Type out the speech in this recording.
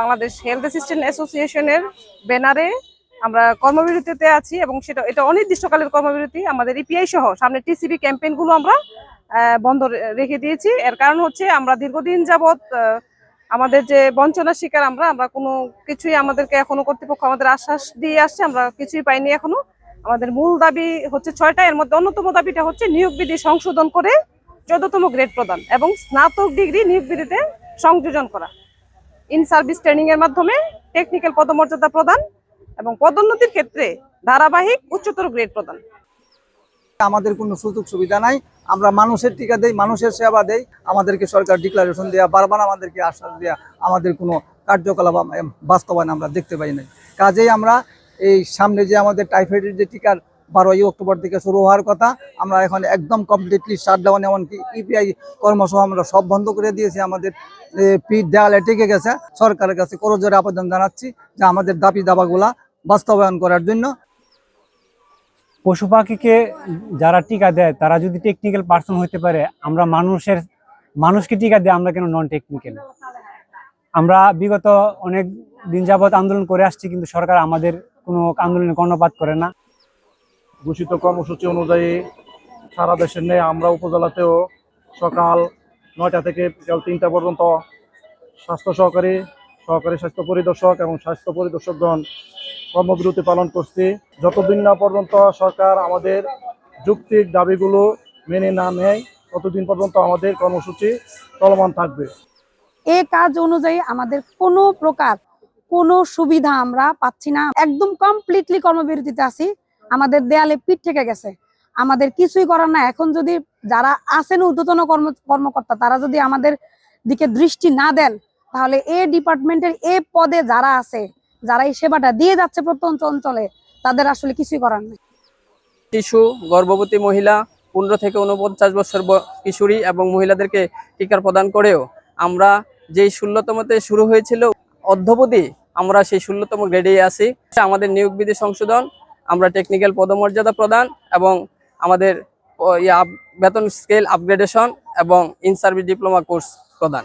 Bangladesh health assistant অ্যাসোসিয়েশনের ব্যানারে আমরা কর্মবিরতিতে আছি এবং সেটা এটা অনির্দিষ্টকালের কর্মবিরতি আমাদের ইপিআই সহ। সামনে টিসিবি ক্যাম্পেইনগুলো আমরা বন্ধ রেখে দিয়েছি। এর কারণ হচ্ছে আমরা দীর্ঘদিন যাবৎ আমাদের যে বঞ্চনার শিকার আমরা আমরা কোনো কিছুই আমাদেরকে এখনও কর্তৃপক্ষ আমাদের আশ্বাস দিয়ে আসছে, আমরা কিছুই পাইনি এখনও। আমাদের মূল দাবি হচ্ছে ছয়টা, এর মধ্যে অন্যতম দাবিটা হচ্ছে নিয়োগ বিধি সংশোধন করে চোদ্দতম গ্রেড প্রদান এবং স্নাতক ডিগ্রি নিয়োগ বিধিতে সংযোজন করা। ইন সার্ভিস ট্রেনিং এর মাধ্যমে টেকনিক্যাল পদমর্যাদা প্রদান এবং পদোন্নতির ক্ষেত্রে ধারাবাহিক উচ্চতর গ্রেড প্রদান। আমাদের কোনো সুযোগ সুবিধা নাই। আমরা মানুষের টিকা দেই, মানুষের সেবা দেই, আমাদেরকে সরকার ডিক্লারেশন দেওয়া বারবার আমাদেরকে আশ্বাস দেওয়া আমাদের কোনো কার্যকলাপ বাস্তবায়ন আমরা দেখতে পাই নাই। কাজেই আমরা এই সামনে যে আমাদের টাইফয়েডের যে টিকার বারোই অক্টোবর থেকে শুরু হওয়ার কথা। আমরা এখন একদম কমপ্লিটলি শাটডাউন এমনকি ইপিআই কর্মসহ আমরা সব বন্ধ করে দিয়েছি। আমাদের পিঠ দেওয়ালে টিকে গেছে। সরকারের কাছে করজোরে আবেদন জানাচ্ছি যে আমাদের দাবি দাবাগুলা বাস্তবায়ন করার জন্য। পশু পাখিকে যারা টিকা দেয়, তারা যদি টেকনিক্যাল পার্সন হতে পারে, আমরা মানুষের, মানুষকে টিকা দেয় আমরা কেন নন টেকনিক্যাল আমরা বিগত অনেক দিন যাবত আন্দোলন করে আসছি, কিন্তু সরকার আমাদের কোনো আন্দোলনে কর্ণপাত করে না। ঘোষিত কর্মসূচি অনুযায়ী সারা দেশের নেই আমরা উপজেলাতেও সকাল নয়টা থেকে বিকাল তিনটা পর্যন্ত স্বাস্থ্য সহকারী সহকারী স্বাস্থ্য পরিদর্শক এবং স্বাস্থ্য পরিদর্শকগণ কর্মবিরতি পালন করছি। যতদিন না পর্যন্ত সরকার আমাদের যুক্তিক দাবিগুলো মেনে না নেয়, ততদিন পর্যন্ত আমাদের কর্মসূচি চলমান থাকবে। এ কাজ অনুযায়ী আমাদের কোনো প্রকার কোনো সুবিধা আমরা পাচ্ছি না। একদম কমপ্লিটলি কর্মবিরতিতে আছি। আমাদের দেয়ালে পিঠ থেকে গেছে। আমাদের কিছুই করার না এখন যদি যারা আছেন ঊর্ধ্বতন কর্ম, কর্মকর্তা, তারা যদি আমাদের দিকে দৃষ্টি না দেন, তাহলে এ ডিপার্টমেন্টের এ পদে যারা আছে, যারা এই সেবাটা দিয়ে যাচ্ছে প্রত্যন্ত অঞ্চলে তাদের আসলে কিছুই করার নেই। শিশু, গর্ভবতী মহিলা, পনেরো থেকে উনপঞ্চাশ বছর কিশোরী এবং মহিলাদেরকে টিকা প্রদান করেও আমরা যেই ষোলোতমতে শুরু হয়েছিল অধ্যবধি আমরা সেই ষোলোতম গ্রেডে আছি। আমাদের নিয়োগ বিধি সংশোধন আমরা টেকনিক্যাল পদমর্যাদা প্রদান এবং আমাদের বেতন স্কেল আপগ্রেডেশন এবং ইন সার্ভিস ডিপ্লোমা কোর্স প্রদান।